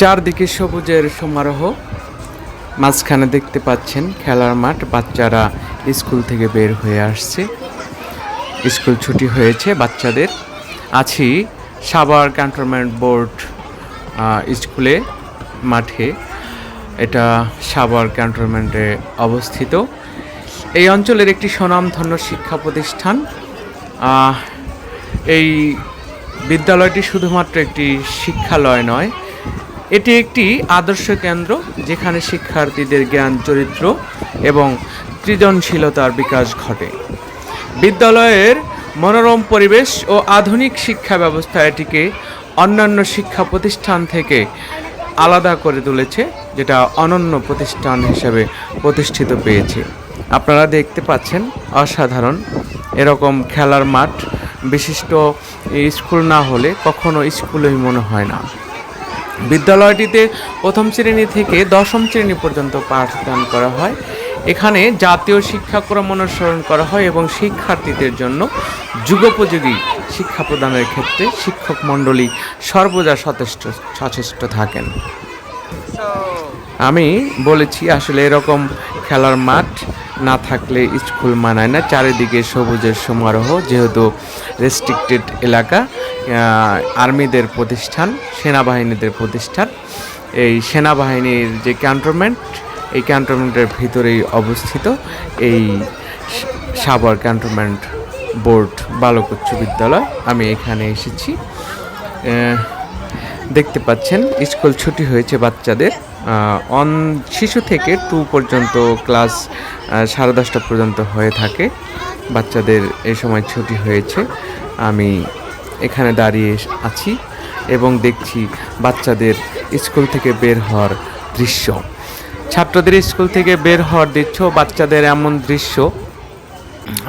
চারদিকে সবুজের সমারোহ। মাঝখানে দেখতে পাচ্ছেন খেলার মাঠ। বাচ্চারা স্কুল থেকে বের হয়ে আসছে। স্কুল ছুটি হয়েছে বাচ্চাদের। আছি সাভার ক্যান্টনমেন্ট বোর্ড স্কুলে মাঠে। এটা সাভার ক্যান্টনমেন্টে অবস্থিত। এই অঞ্চলের একটি স্বনামধন্য শিক্ষা প্রতিষ্ঠান। এই বিদ্যালয়টি শুধুমাত্র একটি শিক্ষালয় নয় এটি একটি আদর্শ কেন্দ্র যেখানে শিক্ষার্থীদের জ্ঞান, চরিত্র এবং সৃজনশীলতার বিকাশ ঘটে। বিদ্যালয়ের মনোরম পরিবেশ ও আধুনিক শিক্ষা ব্যবস্থা এটিকে অন্যান্য শিক্ষা প্রতিষ্ঠান থেকে আলাদা করে তুলেছে, যেটা অনন্য প্রতিষ্ঠান হিসেবে প্রতিষ্ঠিত পেয়েছে। আপনারা দেখতে পাচ্ছেন, অসাধারণ। এরকম খেলার মাঠ, বিশিষ্ট স্কুল না হলে কখনো স্কুলই মনে হয় না। বিদ্যালয়টিতে প্রথম শ্রেণি থেকে দশম শ্রেণি পর্যন্ত পাঠদান করা হয়। এখানে জাতীয় শিক্ষাক্রম অনুসরণ করা হয় এবং শিক্ষার্থীদের জন্য যুগোপযোগী শিক্ষা প্রদানের ক্ষেত্রে শিক্ষক মণ্ডলী সর্বদা সচেষ্ট সচেষ্ট থাকেন। আমি বলেছি আসলে এরকম খেলার মাঠ না থাকলে স্কুল মানায় না। চারিদিকে সবুজের সমারোহ, যেহেতু রেস্ট্রিক্টেড এলাকা আর্মিদের প্রতিষ্ঠান, সেনাবাহিনীদের প্রতিষ্ঠান। এই সেনাবাহিনীর যে ক্যান্টনমেন্ট, এই ক্যান্টনমেন্টের ভিতরেই অবস্থিত এই সাভার ক্যান্টনমেন্ট বোর্ড বালক উচ্চ বিদ্যালয়। আমি এখানে এসেছি। দেখতে পাচ্ছেন, স্কুল ছুটি হয়েছে বাচ্চাদের। অন শিশু থেকে টু পর্যন্ত ক্লাস সাড়ে দশটা পর্যন্ত হয়ে থাকে। বাচ্চাদের এই সময় ছুটি হয়েছে। আমি এখানে দাঁড়িয়ে আছি এবং দেখছি বাচ্চাদের স্কুল থেকে বের হওয়ার দৃশ্য। ছাত্রদের স্কুল থেকে বের হওয়ার দৃশ্য, বাচ্চাদের এমন দৃশ্য।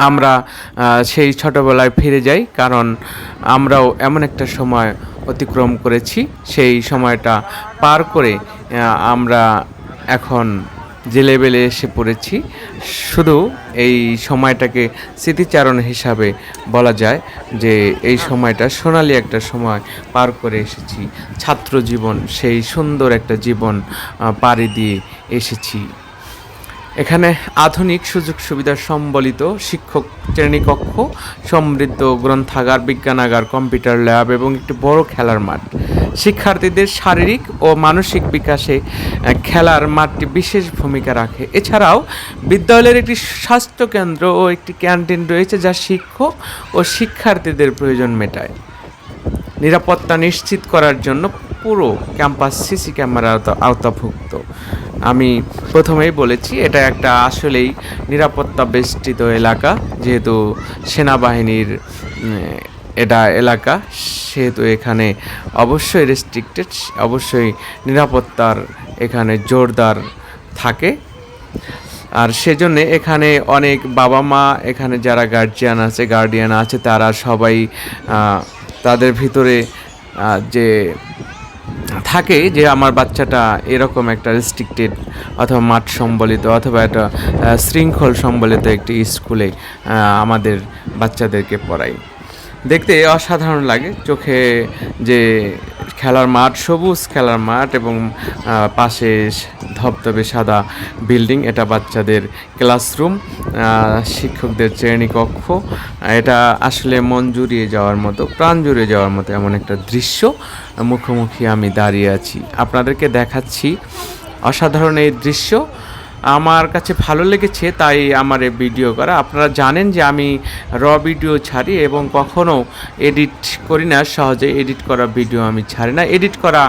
আমরা সেই ছোটোবেলায় ফিরে যাই, কারণ আমরাও এমন একটা সময় অতিক্রম করেছি। সেই সময়টা পার করে আমরা এখন যে লেভেলে এসে পড়েছি। শুধু এই সময়টাকে স্মৃতিচারণ হিসাবে বলা যায় যে, এই সময়টা সোনালি একটা সময় পার করে এসেছি। ছাত্র জীবন, সেই সুন্দর একটা জীবন পাড়ি দিয়ে এসেছি। এখানে আধুনিক সুযোগ সুবিধা সম্বলিত শিক্ষক শ্রেণীকক্ষ, সমৃদ্ধ গ্রন্থাগার, বিজ্ঞানাগার, কম্পিউটার ল্যাব এবং একটি বড় খেলার মাঠ। শিক্ষার্থীদের শারীরিক ও মানসিক বিকাশে খেলার মাঠটি বিশেষ ভূমিকা রাখে। এছাড়াও বিদ্যালয়ের একটি স্বাস্থ্য কেন্দ্র ও একটি ক্যান্টিন রয়েছে যা শিক্ষক ও শিক্ষার্থীদের প্রয়োজন মেটায়। নিরাপত্তা নিশ্চিত করার জন্য পুরো ক্যাম্পাস সিসি ক্যামেরা আওতাভুক্ত। আমি প্রথমেই বলেছি, এটা একটা আসলেই নিরাপত্তা বেষ্টিত এলাকা, যেহেতু সেনাবাহিনীর এটা এলাকা, সেহেতু এখানে অবশ্যই রেস্ট্রিক্টেড অবশ্যই নিরাপত্তার এখানে জোরদার থাকে। আর সেজন্য এখানে অনেক বাবা মা এখানে যারা গার্জিয়ান আছে গার্ডিয়ান আছে, তারা সবাই তাদের ভিতরে যে থাকে যে আমার বাচ্চাটা এরকম একটা রেস্ট্রিক্টেড অথবা মাঠ সম্বলিত অথবা একটা শৃঙ্খল সম্বলিত একটি স্কুলে আমাদের বাচ্চাদেরকে পড়াই। দেখতে অসাধারণ লাগে। চোখে যে খেলার মাঠ সবুজ খেলার মাঠ এবং পাশে ধবধবে সাদা বিল্ডিং, এটা বাচ্চাদের ক্লাসরুম শিক্ষকদের শ্রেণীকক্ষ এটা আসলে মন জুড়িয়ে যাওয়ার মতো, প্রাণ জুড়িয়ে যাওয়ার মতো এমন একটা দৃশ্য মুখোমুখি আমি দাঁড়িয়ে আছি। আপনাদেরকে দেখাচ্ছি অসাধারণ এই দৃশ্য। আমার কাছে ভালো লেগেছে, তাই আমার এই ভিডিও করা। আপনারা জানেন যে আমি র ভিডিও ছাড়ি এবং কখনো এডিট করি না, সহজে এডিট করা ভিডিও আমি ছাড়ি না। এডিট করা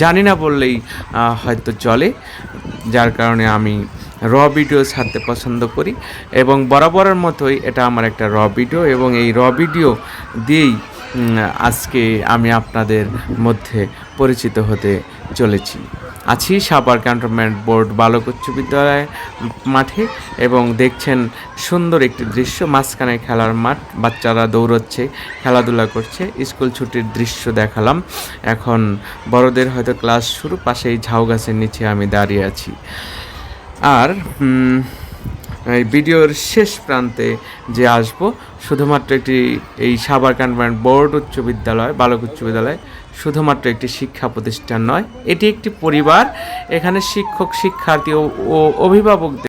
জানি না বললেই হয়তো চলে, যার কারণে আমি র ভিডিও ছাড়তে পছন্দ করি এবং বরাবরের মতোই এটা আমার একটা র ভিডিও এবং এই র ভিডিও দিয়েই আজকে আমি আপনাদের মধ্যে পরিচিত হতে চলেছি। আছি সাপার ক্যান্টনমেন্ট বোর্ড বালক উচ্চ বিদ্যালয় মাঠে এবং দেখছেন সুন্দর একটি দৃশ্য। মাঝখানে খেলার মাঠ, বাচ্চারা দৌড়চ্ছে, খেলাধুলা করছে, স্কুল ছুটির দৃশ্য দেখালাম। এখন বড়দের হয়তো ক্লাস শুরু, পাশেই ঝাউ গাছের নিচে আমি দাঁড়িয়ে আছি। আর এই ভিডিওর শেষ প্রান্তে যে আসব, শুধুমাত্র একটি এই সাবার ক্যান্টনমেন্ট বোর্ড উচ্চ বিদ্যালয়, বালক উচ্চ বিদ্যালয় শুধুমাত্র একটি শিক্ষা প্রতিষ্ঠান নয় এটি একটি পরিবার। এখানে শিক্ষক শিক্ষার্থী ও অভিভাবকদের